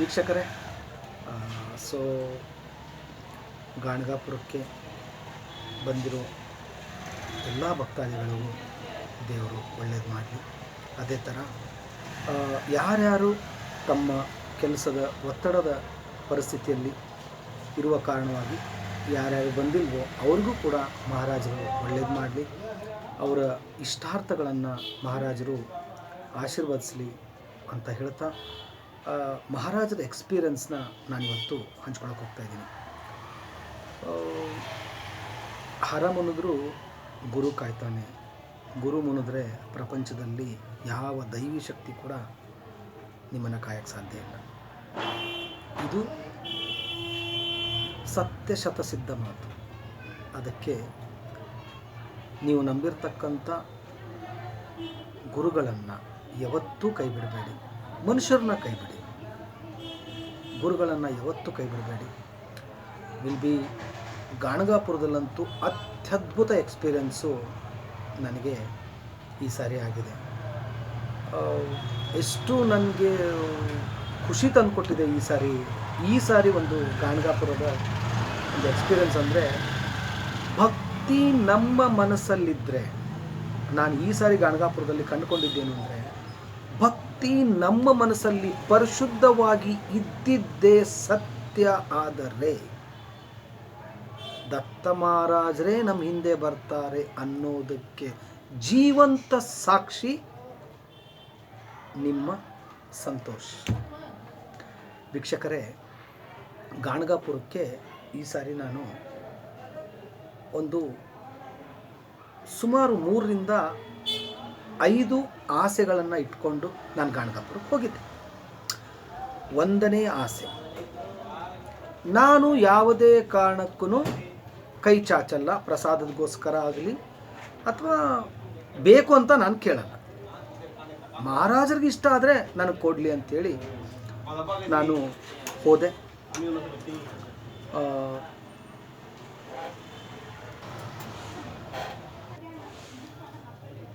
ವೀಕ್ಷಕರೇ ಸೊ ಗಾಣಗಾಪುರಕ್ಕೆ ಬಂದಿರೋ ಎಲ್ಲ ಭಕ್ತಾದಿಗಳಿಗೂ ದೇವರು ಒಳ್ಳೇದು ಮಾಡಲಿ. ಅದೇ ಥರ ಯಾರ್ಯಾರು ತಮ್ಮ ಕೆಲಸದ ಒತ್ತಡದ ಪರಿಸ್ಥಿತಿಯಲ್ಲಿ ಇರುವ ಕಾರಣವಾಗಿ ಯಾರ್ಯಾರು ಬಂದಿಲ್ವೋ ಅವ್ರಿಗೂ ಕೂಡ ಮಹಾರಾಜರು ಒಳ್ಳೇದು ಮಾಡಲಿ. ಅವರ ಇಷ್ಟಾರ್ಥಗಳನ್ನು ಮಹಾರಾಜರು ಆಶೀರ್ವದಿಸಲಿ ಅಂತ ಹೇಳ್ತಾ ಮಹಾರಾಜರ ಎಕ್ಸ್ಪೀರಿಯನ್ಸ್ನ ನಾನಿವತ್ತು ಹಂಚ್ಕೊಳಕ್ಕೆ ಹೋಗ್ತಾ ಇದ್ದೀನಿ. ಹರ ಮುನಿದ್ರು ಗುರು ಕಾಯ್ತಾನೆ. ಗುರು ಮುನಿದ್ರೆ ಪ್ರಪಂಚದಲ್ಲಿ ಯಾವ ದೈವಿ ಶಕ್ತಿ ಕೂಡ ನಿಮ್ಮನ್ನು ಕಾಯಕ್ಕೆ ಸಾಧ್ಯ ಇಲ್ಲ. ಇದು ಸತ್ಯಶತ ಸಿದ್ಧ ಮಾತು. ಅದಕ್ಕೆ ನೀವು ನಂಬಿರ್ತಕ್ಕಂಥ ಗುರುಗಳನ್ನು ಯಾವತ್ತೂ ಕೈ ಬಿಡಬೇಡಿ ಮನುಷ್ಯರನ್ನ ಕೈ ಬಿಡಿ ಗುರುಗಳನ್ನು ಯಾವತ್ತೂ ಕೈ ಬಿಡಬೇಡಿ ವಿಲ್ ಬಿ ಗಾಣಗಾಪುರದಲ್ಲಂತೂ ಅತ್ಯದ್ಭುತ ಎಕ್ಸ್ಪೀರಿಯನ್ಸು ನನಗೆ ಈ ಸಾರಿ ಆಗಿದೆ. ಎಷ್ಟು ನನಗೆ ಖುಷಿ ತಂದುಕೊಟ್ಟಿದೆ ಈ ಸಾರಿ ಈ ಸಾರಿ ಒಂದು ಗಾಣಗಾಪುರದ ಒಂದು ಎಕ್ಸ್ಪೀರಿಯನ್ಸ್ ಅಂದರೆ ಭಕ್ತಿ ನಮ್ಮ ಮನಸ್ಸಲ್ಲಿದ್ದರೆ ನಾನು ಈ ಸಾರಿ ಗಾಣಗಾಪುರದಲ್ಲಿ ಕಂಡುಕೊಂಡಿದ್ದೇನು ಅಂದರೆ ಭಕ್ತಿ ನಮ್ಮ ಮನಸ್ಸಲ್ಲಿ ಪರಿಶುದ್ಧವಾಗಿ ಇದ್ದಿದ್ದೇ ಸತ್ಯ ಆದರೆ ದತ್ತ ಮಹಾರಾಜರೇ ನಮ್ಮ ಹಿಂದೆ ಬರ್ತಾರೆ ಅನ್ನೋದಕ್ಕೆ ಜೀವಂತ ಸಾಕ್ಷಿ ನಿಮ್ಮ ಸಂತೋಷ್. ವೀಕ್ಷಕರೇ, ಗಾಣಗಾಪುರಕ್ಕೆ ಈ ಸಾರಿ ನಾನು ಒಂದು ಸುಮಾರು ಮೂರರಿಂದ ಐದು ಆಸೆಗಳನ್ನು ಇಟ್ಕೊಂಡು ನಾನು ಗಾಣಗಾಪುರಕ್ಕೆ ಹೋಗಿದ್ದೆ. ಒಂದನೇ ಆಸೆ. ನಾನು ಯಾವುದೇ ಕಾರಣಕ್ಕೂ ಕೈ ಚಾಚಲ್ಲ, ಪ್ರಸಾದದಗೋಸ್ಕರ ಆಗಲಿ ಅಥವಾ ಬೇಕು ಅಂತ ನಾನು ಕೇಳಲ್ಲ. ಮಹಾರಾಜರಿಗೆ ಇಷ್ಟ ಆದರೆ ನನಗೆ ಕೊಡಲಿ ಅಂತೇಳಿ ನಾನು ಹೋದೆ.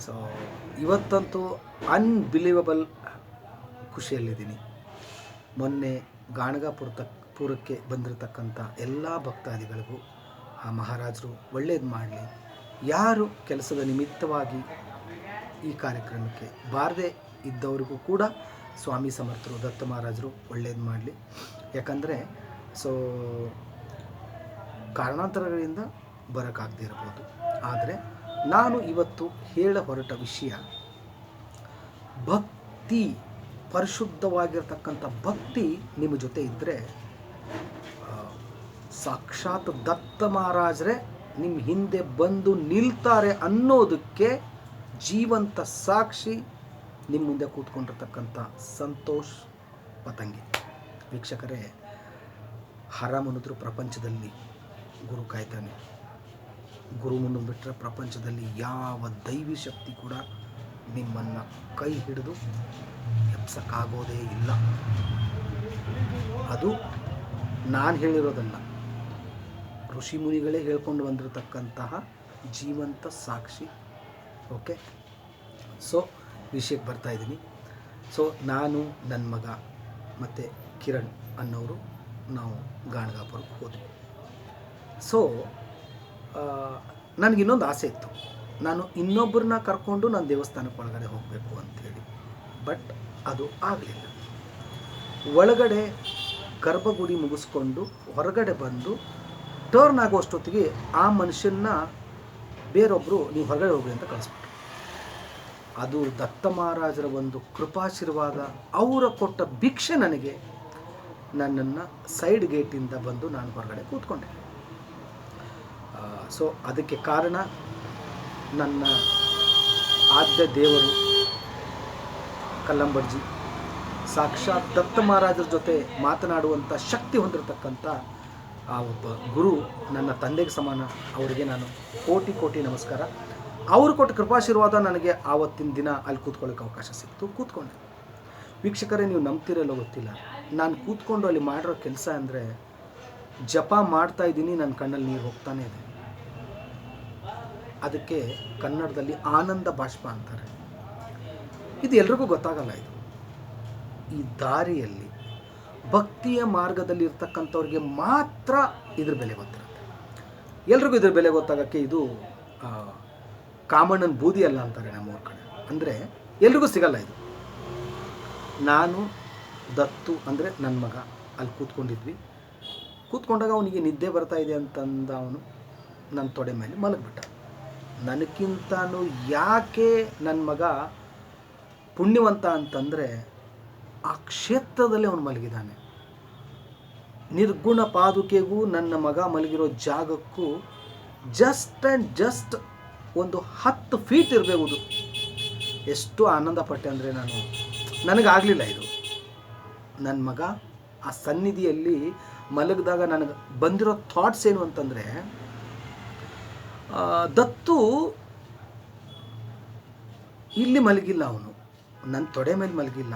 So ಇವತ್ತಂತೂ unbelievable ಖುಷಿಯಲ್ಲಿದ್ದೀನಿ. ಮೊನ್ನೆ ಗಾಣಗಾಪುರ ತಕ್ ಪೂರಕ್ಕೆ ಬಂದಿರತಕ್ಕಂಥ ಎಲ್ಲ ಭಕ್ತಾದಿಗಳಿಗೂ, ಆ ಮಹಾರಾಜರು ಒಳ್ಳೇದು ಮಾಡಲಿ. ಯಾರು ಕೆಲಸದ ನಿಮಿತ್ತವಾಗಿ ಈ ಕಾರ್ಯಕ್ರಮಕ್ಕೆ ಬಾರದೆ ಇದ್ದವರಿಗೂ ಕೂಡ ಸ್ವಾಮಿ ಸಮರ್ಥರು, ದತ್ತ ಮಹಾರಾಜರು ಒಳ್ಳೇದು ಮಾಡಲಿ. ಯಾಕಂದರೆ, ಸೊ, ಕಾರಣಾಂತರಗಳಿಂದ ಬರೋಕ್ಕಾಗದೇ ಇರ್ಬೋದು. ಆದರೆ ನಾನು ಇವತ್ತು ಹೇಳ ಹೊರಟ ವಿಷಯ ಭಕ್ತಿ, ಪರಿಶುದ್ಧವಾಗಿರ್ತಕ್ಕಂಥ ಭಕ್ತಿ ನಿಮ್ಮ ಜೊತೆ ಇದ್ದರೆ ಸಾಕ್ಷಾತ್ ದತ್ತ ಮಹಾರಾಜರೇ ನಿಮ್ಮ ಹಿಂದೆ ಬಂದು ನಿಲ್ತಾರೆ ಅನ್ನೋದಕ್ಕೆ ಜೀವಂತ ಸಾಕ್ಷಿ ನಿಮ್ಮ ಮುಂದೆ ಕೂತ್ಕೊಂಡಿರ್ತಕ್ಕಂಥ ಸಂತೋಷ್ ಪತಂಗಿ. ವೀಕ್ಷಕರೇ ಹರ ಮುನಿದ್ರು ಪ್ರಪಂಚದಲ್ಲಿ ಗುರು ಕಾಯ್ತಾನೆ. ಗುರು ಮುನ್ನು ಬಿಟ್ಟರೆ ಪ್ರಪಂಚದಲ್ಲಿ ಯಾವ ದೈವಿ ಶಕ್ತಿ ಕೂಡ ನಿಮ್ಮನ್ನು ಕೈ ಹಿಡಿದು ಎಪ್ಸಕ್ಕಾಗೋದೇ ಇಲ್ಲ. ಅದು ನಾನು ಹೇಳಿರೋದಲ್ಲ. ಋಷಿ ಮುನಿಗಳೇ ಹೇಳ್ಕೊಂಡು ಬಂದಿರತಕ್ಕಂತಹ ಜೀವಂತ ಸಾಕ್ಷಿ. ಓಕೆ ಸೊ ವಿಷಯಕ್ಕೆ ಬರ್ತಾ ಇದ್ದೀನಿ. ಸೊ ನಾನು ನನ್ನ ಮಗ ಮತ್ತು ಕಿರಣ್ ಅನ್ನೋರು ನಾವು ಗಾಣಗಾಪುರಕ್ಕೆ ಹೋದ್ವಿ. ಸೊ ನನಗೆ ಇನ್ನೊಂದು ಆಸೆ ಇತ್ತು. ನಾನು ಇನ್ನೊಬ್ಬರನ್ನ ಕರ್ಕೊಂಡು ನಾನು ದೇವಸ್ಥಾನಕ್ಕೆ ಒಳಗಡೆ ಹೋಗಬೇಕು ಅಂಥೇಳಿ. ಬಟ್ ಅದು ಆಗಲಿಲ್ಲ. ಒಳಗಡೆ ಗರ್ಭಗುಡಿ ಮುಗಿಸ್ಕೊಂಡು ಹೊರಗಡೆ ಬಂದು ಟರ್ನ್ ಆಗುವಷ್ಟೊತ್ತಿಗೆ ಆ ಮನುಷ್ಯನ್ನ ಬೇರೊಬ್ಬರು ನೀವು ಹೊರಗಡೆ ಹೋಗಿ ಅಂತ ಕಳಿಸ್ಬಿಟ್ರು. ಅದು ದತ್ತ ಮಹಾರಾಜರ ಒಂದು ಕೃಪಾಶೀರ್ವಾದ, ಅವರ ಕೊಟ್ಟ ಭಿಕ್ಷೆ ನನಗೆ ನನ್ನನ್ನು ಸೈಡ್ ಗೇಟಿಂದ ಬಂದು ನಾನು ಹೊರಗಡೆ ಕೂತ್ಕೊಂಡೆ. ಸೊ ಅದಕ್ಕೆ ಕಾರಣ ನನ್ನ ಆದ್ಯ ದೇವರು ಕಲ್ಲಂಬರ್ಜಿ ಸಾಕ್ಷಾತ್ ದತ್ತ ಮಹಾರಾಜರ ಜೊತೆ ಮಾತನಾಡುವಂಥ ಶಕ್ತಿ ಹೊಂದಿರತಕ್ಕಂಥ ಆ ಒಬ್ಬ ಗುರು ನನ್ನ ತಂದೆಗೆ ಸಮಾನ. ಅವರಿಗೆ ನಾನು ಕೋಟಿ ಕೋಟಿ ನಮಸ್ಕಾರ. ಅವರು ಕೊಟ್ಟ ಕೃಪಾಶೀರ್ವಾದ ನನಗೆ ಆವತ್ತಿನ ದಿನ ಅಲ್ಲಿ ಕೂತ್ಕೊಳ್ಳೋಕೆ ಅವಕಾಶ ಸಿಕ್ತು. ಕೂತ್ಕೊಂಡೆ. ವೀಕ್ಷಕರೇ, ನೀವು ನಂಬ್ತಿರಲ್ಲೋ ಗೊತ್ತಿಲ್ಲ. ನಾನು ಕೂತ್ಕೊಂಡು ಅಲ್ಲಿ ಮಾಡಿರೋ ಕೆಲಸ ಅಂದರೆ ಜಪ ಮಾಡ್ತಾ ಇದ್ದೀನಿ ನನ್ನ ಕಣ್ಣಲ್ಲಿ ನೀರು ಹೋಗ್ತಾನೆ ಇದೆ. ಅದಕ್ಕೆ ಕನ್ನಡದಲ್ಲಿ ಆನಂದ ಬಾಷ್ಪ ಅಂತಾರೆ. ಇದು ಎಲ್ರಿಗೂ ಗೊತ್ತಾಗಲ್ಲ ಇದು. ಈ ದಾರಿಯಲ್ಲಿ ಭಕ್ತಿಯ ಮಾರ್ಗದಲ್ಲಿ ಇರ್ತಕ್ಕಂಥವ್ರಿಗೆ ಮಾತ್ರ ಇದ್ರ ಬೆಲೆ ಗೊತ್ತಿರುತ್ತೆ. ಎಲ್ರಿಗೂ ಇದ್ರ ಬೆಲೆ ಗೊತ್ತಾಗಕ್ಕೆ ಇದು ಕಾಮಣ್ಣನ ಬೂದಿ ಅಲ್ಲ ಅಂತಾರೆ ನಮ್ಮೂರ ಕಡೆ. ಅಂದರೆ ಎಲ್ರಿಗೂ ಸಿಗಲ್ಲ ಇದು. ನಾನು ದತ್ತು ಅಂದರೆ ನನ್ನ ಮಗ, ಅಲ್ಲಿ ಕೂತ್ಕೊಂಡಿದ್ವಿ. ಕೂತ್ಕೊಂಡಾಗ ಅವನಿಗೆ ನಿದ್ದೆ ಬರ್ತಾ ಇದೆ ಅಂತಂದ ಅವನು. ನನ್ನ ತೊಡೆ ಮೇಲೆ ಮಲಗಿಬಿಟ್ಟ. ನನಗಿಂತನೂ ಯಾಕೆ ನನ್ನ ಮಗ ಪುಣ್ಯವಂತ ಅಂತಂದರೆ ಆ ಕ್ಷೇತ್ರದಲ್ಲಿ ಅವನು ಮಲಗಿದ್ದಾನೆ. ನಿರ್ಗುಣ ಪಾದುಕೆಗೂ ನನ್ನ ಮಗ ಮಲಗಿರೋ ಜಾಗಕ್ಕೂ ಜಸ್ಟ್ ಆ್ಯಂಡ್ ಜಸ್ಟ್ ಒಂದು ಹತ್ತು ಫೀಟ್ ಇರಬಹುದು ಎಷ್ಟು ಆನಂದ ಪಟ್ಟೆ ಅಂದರೆ ನಾನು. ನನಗಾಗಲಿಲ್ಲ ಇದು. ನನ್ನ ಮಗ ಆ ಸನ್ನಿಧಿಯಲ್ಲಿ ಮಲಗಿದಾಗ ನನಗೆ ಬಂದಿರೋ ಥಾಟ್ಸ್ ಏನು ಅಂತಂದರೆ ದತ್ತು ಇಲ್ಲಿ ಮಲಗಿಲ್ಲ ಅವನು. ನನ್ನ ತೊಡೆ ಮೇಲೆ ಮಲಗಿಲ್ಲ.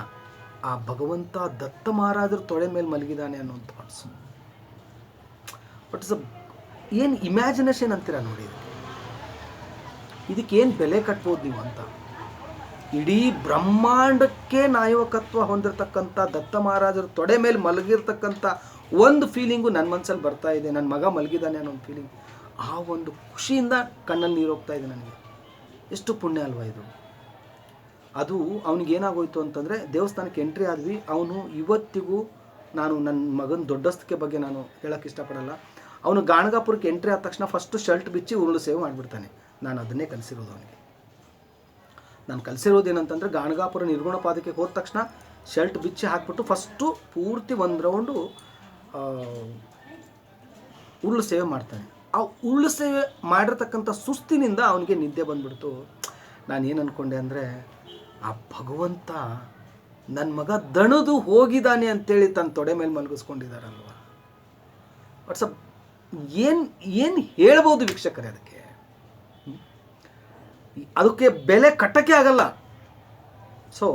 ಆ ಭಗವಂತ ದತ್ತ ಮಹಾರಾಜರ ತೊಡೆ ಮೇಲೆ ಮಲಗಿದ್ದಾನೆ ಅನ್ನೋ ಥಾಟ್ಸ್ ಬಟ್ ಇಸ್ ಏನು ಇಮ್ಯಾಜಿನೇಷನ್ ಅಂತೀರ ನೋಡಿ ಇದಕ್ಕೆ. ಇದಕ್ಕೇನು ಬೆಲೆ ಕಟ್ಬೋದು ನೀವು ಅಂತ. ಇಡೀ ಬ್ರಹ್ಮಾಂಡಕ್ಕೆ ನಾಯಕತ್ವ ಹೊಂದಿರತಕ್ಕಂಥ ದತ್ತ ಮಹಾರಾಜರ ತೊಡೆ ಮೇಲೆ ಮಲಗಿರ್ತಕ್ಕಂಥ ಒಂದು ಫೀಲಿಂಗು ನನ್ನ ಮನಸ್ಸಲ್ಲಿ ಬರ್ತಾ ಇದೆ ನನ್ನ ಮಗ ಮಲಗಿದ್ದಾನೆ ಅನ್ನೋ ಒಂದು ಫೀಲಿಂಗ್ ಆ ಒಂದು ಖುಷಿಯಿಂದ ಕಣ್ಣಲ್ಲಿ ನೀರು ಹೋಗ್ತಾ ಇದೆ ನನಗೆ. ಎಷ್ಟು ಪುಣ್ಯ ಅಲ್ವಾ ಇದು? ಅದು ಅವನಿಗೆ ಏನಾಗೋಯ್ತು ಅಂತಂದರೆ ದೇವಸ್ಥಾನಕ್ಕೆ ಎಂಟ್ರಿ ಆದ್ವಿ. ಅವನು ಇವತ್ತಿಗೂ ನಾನು ನನ್ನ ಮಗನ ದೊಡ್ಡಸ್ತಿಕೆ ಬಗ್ಗೆ ನಾನು ಹೇಳೋಕ್ಕೆ ಇಷ್ಟಪಡಲ್ಲ. ಅವನು ಗಾಣಗಾಪುರಕ್ಕೆ ಎಂಟ್ರಿ ಆದ ತಕ್ಷಣ ಫಸ್ಟು ಶರ್ಟ್ ಬಿಚ್ಚಿ ಉರುಳು ಸೇವೆ ಮಾಡಿಬಿಡ್ತಾನೆ. ನಾನು ಅದನ್ನೇ ಕಲಿಸಿರೋದು ಅವನಿಗೆ. ನಾನು ಕಲಿಸಿರೋದು ಏನಂತಂದರೆ ಗಾಣಗಾಪುರ ನಿರ್ಗುಣ ಪಾದಕ್ಕೆ ಹೋದ ತಕ್ಷಣ ಶರ್ಟ್ ಬಿಚ್ಚಿ ಹಾಕ್ಬಿಟ್ಟು ಫಸ್ಟು ಪೂರ್ತಿ ಒಂದು ರೌಂಡು ಉರುಳು ಸೇವೆ ಮಾಡ್ತಾನೆ. ಆ ಉರುಳು ಸೇವೆ ಮಾಡಿರ್ತಕ್ಕಂಥ ಸುಸ್ತಿನಿಂದ ಅವನಿಗೆ ನಿದ್ದೆ ಬಂದ್ಬಿಡ್ತು. ನಾನು ಏನು ಅಂದ್ಕೊಂಡೆ ಅಂದರೆ, ಆ ಭಗವಂತ ನನ್ನ ಮಗ ದಣದು ಹೋಗಿದ್ದಾನೆ ಅಂತೇಳಿ ತನ್ನ ತೊಡೆ ಮೇಲೆ ಮಲಗಿಸ್ಕೊಂಡಿದ್ದಾರಲ್ವ ವಾಟ್ಸಪ್ ಏನು ಏನು ಹೇಳ್ಬೋದು ವೀಕ್ಷಕರೇ ಅದಕ್ಕೆ? ಅದಕ್ಕೆ ಬೆಲೆ ಕಟ್ಟಕ್ಕೆ ಆಗಲ್ಲ. ಸೊ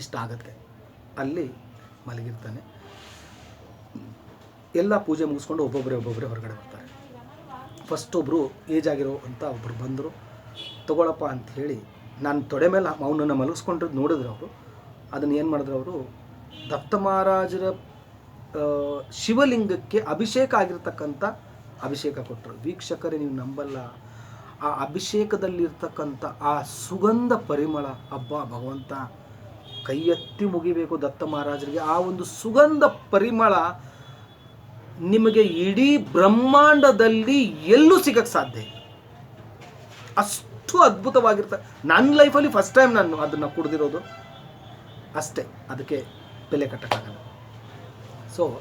ಇಷ್ಟ ಆಗತ್ತೆ ಅಲ್ಲಿ ಮಲಗಿರ್ತಾನೆ. ಎಲ್ಲ ಪೂಜೆ ಮುಗಿಸ್ಕೊಂಡು ಒಬ್ಬೊಬ್ಬರೇ ಒಬ್ಬೊಬ್ಬರೇ ಹೊರಗಡೆ ಬರ್ತಾರೆ. ಫಸ್ಟ್ ಒಬ್ಬರು ಏಜ್ ಆಗಿರೋ ಅಂತ ಒಬ್ಬರು ಬಂದರು. ತಗೊಳಪ್ಪ ಅಂತ ಹೇಳಿ ನಾನು ತೊಡೆ ಮೇಲೆ ಅವನನ್ನು ಮಲಗಿಸ್ಕೊಂಡ್ರೆ ನೋಡಿದ್ರು ಅವರು. ಅದನ್ನು ಏನು ಮಾಡಿದ್ರು ಅವರು? ದತ್ತ ಮಹಾರಾಜರ ಶಿವಲಿಂಗಕ್ಕೆ ಅಭಿಷೇಕ ಆಗಿರ್ತಕ್ಕಂಥ ಅಭಿಷೇಕ ಕೊಟ್ಟರು ವೀಕ್ಷಕರೇ, ನೀವು ನಂಬಲ್ಲ. ಆ ಅಭಿಷೇಕದಲ್ಲಿರ್ತಕ್ಕಂಥ ಆ ಸುಗಂಧ ಪರಿಮಳ ಹಬ್ಬ ಭಗವಂತ ಕೈ ಎತ್ತಿ ಮುಗಿಬೇಕು ದತ್ತ ಮಹಾರಾಜರಿಗೆ. ಆ ಒಂದು ಸುಗಂಧ ಪರಿಮಳ ನಿಮಗೆ ಇಡೀ ಬ್ರಹ್ಮಾಂಡದಲ್ಲಿ ಎಲ್ಲೂ ಸಿಗಕ್ಕೆ ಸಾಧ್ಯ ಇಲ್ಲ. ಅಷ್ಟು ಅದ್ಭುತವಾಗಿರ್ತ ನನ್ನ ಲೈಫಲ್ಲಿ ಫಸ್ಟ್ ಟೈಮ್ ನಾನು ಅದನ್ನು ಕುಡಿದಿರೋದು. ಅಷ್ಟೇ, ಅದಕ್ಕೆ ಬೆಲೆ ಕಟ್ಟಕ್ಕಾಗಲ್ಲ. ಸೊ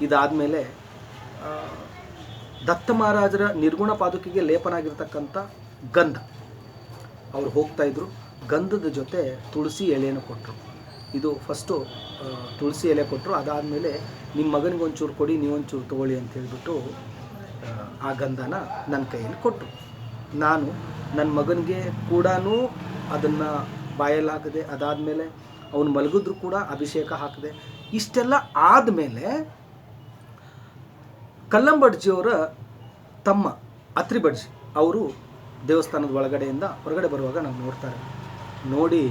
ಇದಾದಮೇಲೆ ದತ್ತ ಮಹಾರಾಜರ ನಿರ್ಗುಣ ಪಾದುಕಿಗೆ ಲೇಪನ ಆಗಿರ್ತಕ್ಕಂಥ ಗಂಧ. ಅವ್ರು ಹೋಗ್ತಾ ಇದ್ರು. ಗಂಧದ ಜೊತೆ ತುಳಸಿ ಎಲೆಯನ್ನು ಕೊಟ್ಟರು ಇದು ಫಸ್ಟು ತುಳಸಿ ಎಲೆ ಕೊಟ್ಟರು ಅದಾದಮೇಲೆ ನಿಮ್ಮ ಮಗನಿಗೆ ಒಂಚೂರು ಕೊಡಿ ನೀವೊಂಚೂರು ತೊಗೊಳ್ಳಿ ಅಂತ ಹೇಳಿಬಿಟ್ಟು ಆ, ಗಂಧನ ನನ್ನ ಕೈಯಲ್ಲಿ ಕೊಟ್ಟರು ನಾನು ನನ್ನ ಮಗನಿಗೆ ಕೂಡ ಅದನ್ನು ಬಾಯಲ್ಲಿ ಅದಾದ ಅದಾದಮೇಲೆ ಅವನು ಮಲಗಿದ್ರು ಕೂಡ ಅಭಿಷೇಕ ಹಾಕಿದೆ ಇಷ್ಟೆಲ್ಲ ಆದಮೇಲೆ ಕಲ್ಲಂಬಡ್ಜಿಯವರ ತಮ್ಮ ಅತ್ರಿಬಡ್ಜಿ ಅವರು ದೇವಸ್ಥಾನದ ಒಳಗಡೆಯಿಂದ ಹೊರಗಡೆ ಬರುವಾಗ ನಾವು ನೋಡ್ತಾರೆ. ನೋಡಿ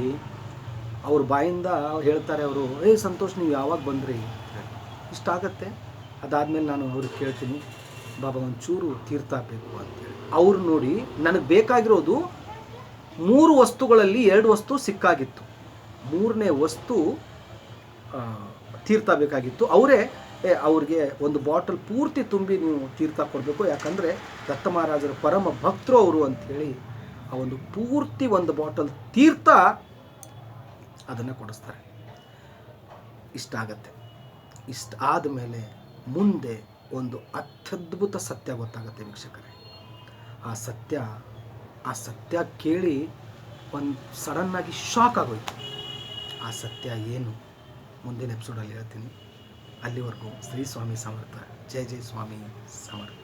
ಅವ್ರ ಬಾಯಿಂದ ಹೇಳ್ತಾರೆ ಅವರು ಏ ಸಂತೋಷ್ ನೀವು ಯಾವಾಗ ಬಂದ್ರಿ? ಇಷ್ಟ ಆಗುತ್ತೆ ಅದಾದಮೇಲೆ ನಾನು ಅವ್ರಿಗೆ ಕೇಳ್ತೀನಿ, ಬಾಬಾ, ಒಂಚೂರು ತೀರ್ಥ ಬೇಕು ಅಂತೇಳಿ ಅವ್ರು ನೋಡಿ ನನಗೆ ಬೇಕಾಗಿರೋದು ಮೂರು ವಸ್ತುಗಳಲ್ಲಿ ಎರಡು ವಸ್ತು ಸಿಕ್ಕಾಗಿತ್ತು. ಮೂರನೇ ವಸ್ತು ತೀರ್ಥ ಬೇಕಾಗಿತ್ತು. ಅವರೇ ಅವ್ರಿಗೆ ಒಂದು ಬಾಟಲ್ ಪೂರ್ತಿ ತುಂಬಿ ನೀವು ತೀರ್ಥ ಕೊಡಬೇಕು. ಯಾಕಂದರೆ ದತ್ತ ಮಹಾರಾಜರ ಪರಮ ಭಕ್ತರು ಅವರು ಅಂಥೇಳಿ ಆ ಒಂದು ಪೂರ್ತಿ ಒಂದು ಬಾಟಲ್ ತೀರ್ಥ ಅದನ್ನು ಕೊಡಿಸ್ತಾರೆ. ಇಷ್ಟ ಆಗತ್ತೆ. ಇಷ್ಟ ಆದಮೇಲೆ ಮುಂದೆ ಒಂದು ಅತ್ಯದ್ಭುತ ಸತ್ಯ ಗೊತ್ತಾಗುತ್ತೆ ವೀಕ್ಷಕರೇ. ಆ ಸತ್ಯ ಆ ಸತ್ಯ ಕೇಳಿ ಒಂದು ಸಡನ್ನಾಗಿ ಶಾಕ್ ಆಗೋಯ್ತು. ಆ ಸತ್ಯ ಏನು? ಮುಂದಿನ ಎಪಿಸೋಡಲ್ಲಿ ಹೇಳ್ತೀನಿ. ಅಲ್ಲಿವರೆಗೂ ಶ್ರೀ ಸ್ವಾಮಿ ಸಮರ್ಥ. ಜಯ ಜಯ ಸ್ವಾಮಿ ಸಮರ್ಥ.